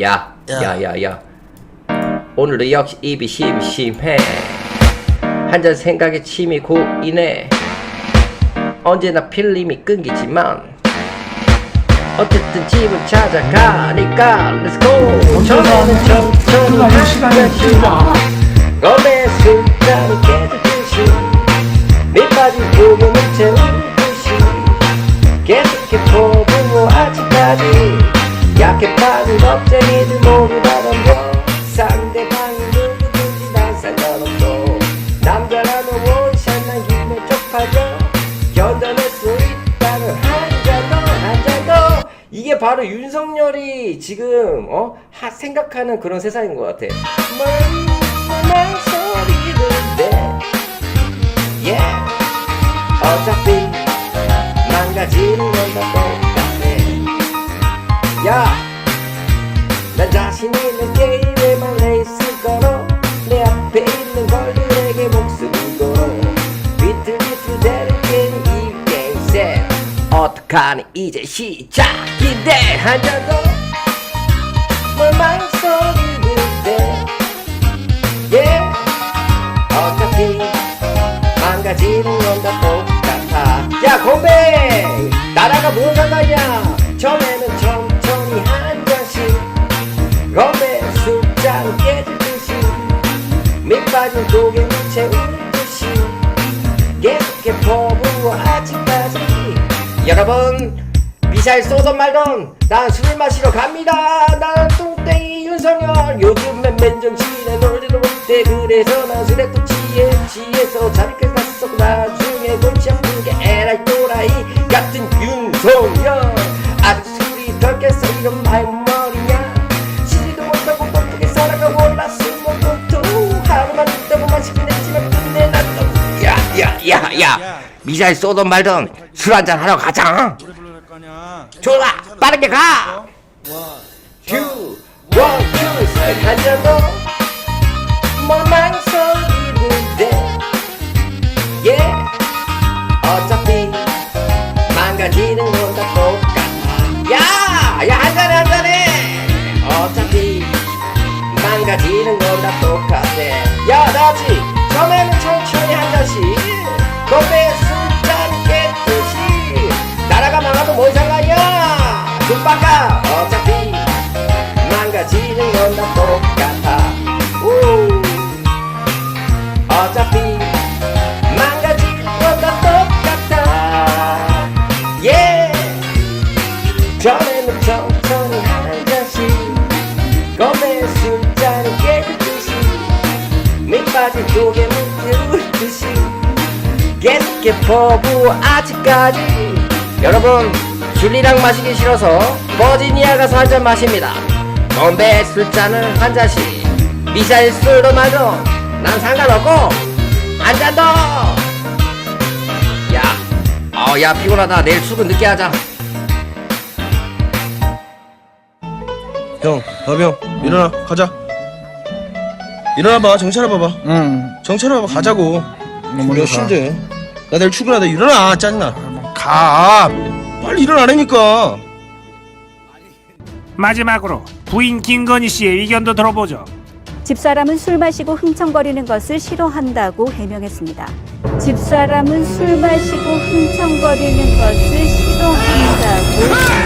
야, 야, 야, 야. 오늘도 역시 입이 심심해. 한잔 생각에 침이 고이네. 언제나 필름이 끊기지만 어쨌든 집을 찾아가니까 Let's go. 처음에는 천천히 한 잔씩 껌에 술잔이 깨지듯이 밑빠진 고개는 채우듯이 계속해 포부고 아직까지 약해 빠진 겁쟁이들 모두 다 덤벼 상대방이 누구든지 난 상관없어. 남자라면 원샷 난 힘에 쪽팔려. 견뎌낼 수 있다면 한잔더한잔더. 이게 바로 윤석열이 지금 어? 하, 생각하는 그런 세상인 것 같아 어떡하니 이제 시작인데 한잔더뭘 망설이는 데. yeah. 어차피 망가지는 건다 똑같아. 야 건배 나라가 뭘 상관이야? 처음에는 천천히 한 잔씩 건배 숫자는 깨지듯이 밑빠진 고개는 채우듯 여러분 미사일 쏘던 말던 난 술 마시러 갑니다. 난 뚱땡이 윤석열. 요즘엔 맨정신에 놀지도 못해 그래서 난 술에 또 취해 취해서 자리까지 갔어 나중에 골치 아픈 게 에라이 또라이 같은 윤석열. 아직 술이 덜 깼어. 이런 말머리냐? 쉬지도 못하고 어떻게 살아가 먹고 또 하루만 있다고 마시긴 했지만 끝내 난또 야야야야 미사일 쏘던 말던 술 한잔 하러 가자. 노래 불러야 할거 아니야. 좋아 빠르게 가셋 망설이는데. yeah 어차피 망가지는 건 다 똑같아. 야 야 한잔해 한잔해. 어차피 망가지는 건 다 똑같아. 야 나지. 처음에는 천천히 한 잔씩 어차피 건다 똑같아. 예. 전에는 천천히 한 잔씩 건배 술잔이 깨끗듯이 밑빠진 고개 묻듯이 계속해 퍼부어 아직까지. 여러분 술이랑 마시기 싫어서 버지니아 가서 한 잔 마십니다. 건배 술잔을 한 잔씩 미사일 술도 마저 난 상관없고 한잔 더! 야, 어, 야 피곤하다 내일 출근 늦게 하자 형, 형, 일어나, 가자. 일어나봐, 정찰해 봐봐. 응. 정찰해 봐봐, 가자고. 몇 가. 시인데? 나 내일 출근하다 일어나, 짜증나. 가. 빨리 일어나라니까. 마지막으로 부인 김건희 씨의 의견도 들어보죠. 집사람은 술 마시고 흥청거리는 것을 싫어한다고 해명했습니다. 집사람은 술 마시고 흥청거리는 것을 싫어한다고